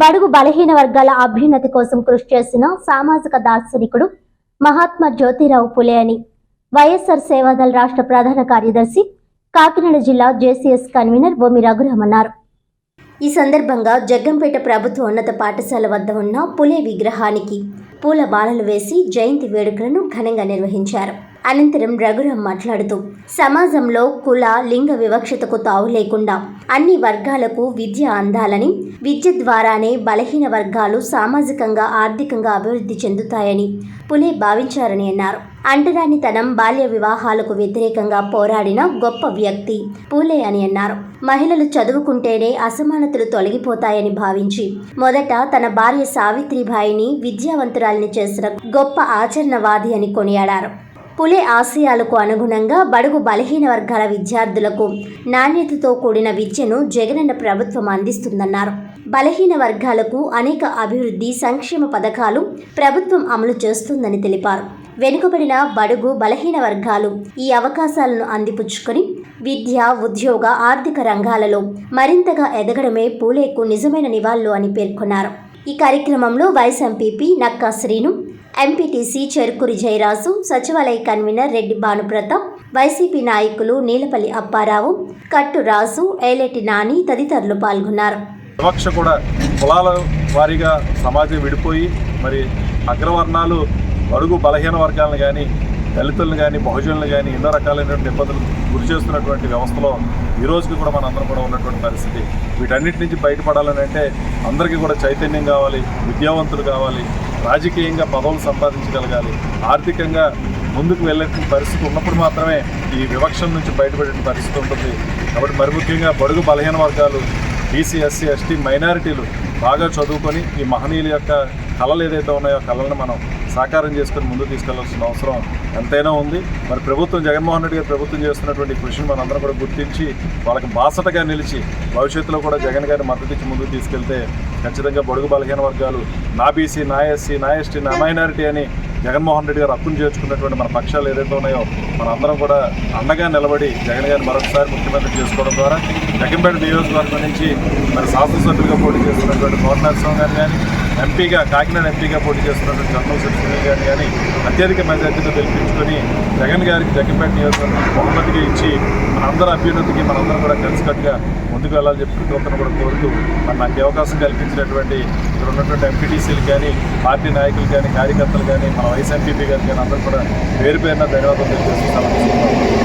బడుగు బలహీన వర్గాల అభ్యున్నతి కోసం కృషి చేసిన సామాజిక దార్శనికుడు మహాత్మా జ్యోతిరావు పులే అని వైఎస్ఆర్ సేవాదళ రాష్ట్ర ప్రధాన కార్యదర్శి కాకినాడ జిల్లా జేసీఎస్ కన్వీనర్ భూమి రఘురామ్ అన్నారు. ఈ సందర్భంగా జగ్గంపేట ప్రభుత్వ ఉన్నత పాఠశాల వద్ద ఉన్న పులే విగ్రహానికి పూల బాలలు వేసి జయంతి వేడుకలను ఘనంగా నిర్వహించారు. అనంతరం రఘురాం మాట్లాడుతూ సమాజంలో కుల లింగ వివక్షతకు తావు లేకుండా అన్ని వర్గాలకు విద్య అందాలని విద్య ద్వారానే బలహీన వర్గాలు సామాజికంగా ఆర్థికంగా అభివృద్ధి చెందుతాయని పులే భావించారని అన్నారు. అంటరానితనం బాల్య వివాహాలకు వ్యతిరేకంగా పోరాడిన గొప్ప వ్యక్తి పూలే అని అన్నారు. మహిళలు చదువుకుంటేనే అసమానతలు తొలగిపోతాయని భావించి మొదట తన భార్య సావిత్రిబాయిని విద్యావంతురాలిని చేసిన గొప్ప ఆచరణవాది అని కొనియాడారు. పులే ఆశయాలకు అనుగుణంగా బడుగు బలహీన వర్గాల విద్యార్థులకు నాణ్యతతో కూడిన విద్యను జగనన్న ప్రభుత్వం అందిస్తుందన్నారు. బలహీన వర్గాలకు అనేక అభివృద్ధి సంక్షేమ పథకాలు ప్రభుత్వం అమలు చేస్తుందని తెలిపారు. వెనుకబడిన బడుగు బలహీన వర్గాలు ఈ అవకాశాలను అందిపుచ్చుకొని విద్య ఉద్యోగ ఆర్థిక రంగాలలో మరింతగా ఎదగడమే పూలేకు నిజమైన నివాళులు అని పేర్కొన్నారు. ఈ కార్యక్రమంలో vice MPP Nakka Srinu MPTC Cherukuri Jayaraju సచివాలయ కన్వీనర్ రెడ్డి భానుప్రతాప్ వైసీపీ నాయకులు నీలపల్లి అప్పారావు కట్టు రాజు ఏలేటి నాని తదితరులు పాల్గొన్నారు. వివక్ష కూడా కులాల వారీగా సమాజం విడిపోయి మరి అగ్రవర్ణాలు అడుగు బలహీన వర్గాలను కానీ దళితులను కానీ బహుజనులు కానీ ఎన్నో రకాలైనటువంటి ఇబ్బందులు గురి చేస్తున్నటువంటి వ్యవస్థలో ఈ రోజుకి కూడా మనందరం కూడా ఉన్నటువంటి పరిస్థితి. వీటన్నిటి నుంచి బయటపడాలని అంటే అందరికీ కూడా చైతన్యం కావాలి విద్యావంతులు కావాలి రాజకీయంగా పదవులు సంపాదించగలగాలి ఆర్థికంగా ముందుకు వెళ్ళే పరిస్థితి ఉన్నప్పుడు మాత్రమే ఈ వివక్షం నుంచి బయటపడే పరిస్థితి ఉంటుంది. కాబట్టి మరి ముఖ్యంగా బడుగు బలహీన వర్గాలు బీసీ ఎస్సీ ఎస్టీ మైనారిటీలు బాగా చదువుకొని ఈ మహనీయుల యొక్క కళలు ఏదైతే ఉన్నాయో కళలను మనం సాకారం చేసుకొని ముందుకు తీసుకెళ్ళాల్సిన అవసరం ఎంతైనా ఉంది. మరి ప్రభుత్వం జగన్మోహన్ రెడ్డి గారు ప్రభుత్వం చేస్తున్నటువంటి కృషిని మనందరం కూడా గుర్తించి వాళ్ళకి బాసటగా నిలిచి భవిష్యత్తులో కూడా జగన్ గారిని మద్దతు ఇచ్చి ముందుకు తీసుకెళ్తే ఖచ్చితంగా బడుగు బలహీన వర్గాలు నా బీసీ నా ఎస్సీ నా ఎస్టీ నా మైనారిటీ అని జగన్మోహన్ రెడ్డి గారు అప్పులు చేర్చుకున్నటువంటి మన పక్షాలు ఏదైతే ఉన్నాయో మనందరం కూడా అండగా నిలబడి జగన్ గారిని మరొకసారి ముఖ్యమంత్రి చేసుకోవడం ద్వారా జగన్పేట నియోజకవర్గం నుంచి మరి శాసనసభ్యులుగా పోటీ చేస్తున్నటువంటి పవన్ నరసింహ గారు కానీ ఎంపీగా కాకినాడ ఎంపీగా పోటీ చేస్తున్నటువంటి కర్నూలు రెడ్డి సునీల్ గారిని కానీ అత్యధిక మెజార్టీతో గెలిపించుకొని జగన్ గారికి జగన్పేట నియోజకవర్గం బహుమతిగా ఇచ్చి మనందరి అభ్యున్నతికి మనందరం కూడా కలిసికట్టుగా ముందుకు వెళ్ళాలని చెప్పి ప్రతి కూడా కోరుతూ మరి నాకు అవకాశం కల్పించినటువంటి ఇక్కడ ఉన్నటువంటి ఎంపీటీసీలు కానీ పార్టీ నాయకులు కానీ కార్యకర్తలు కానీ మన వైస్ ఎంపీపీ గారు కానీ అందరూ కూడా పేరు పేరున ధన్యవాదాలు తెలియజేస్తూ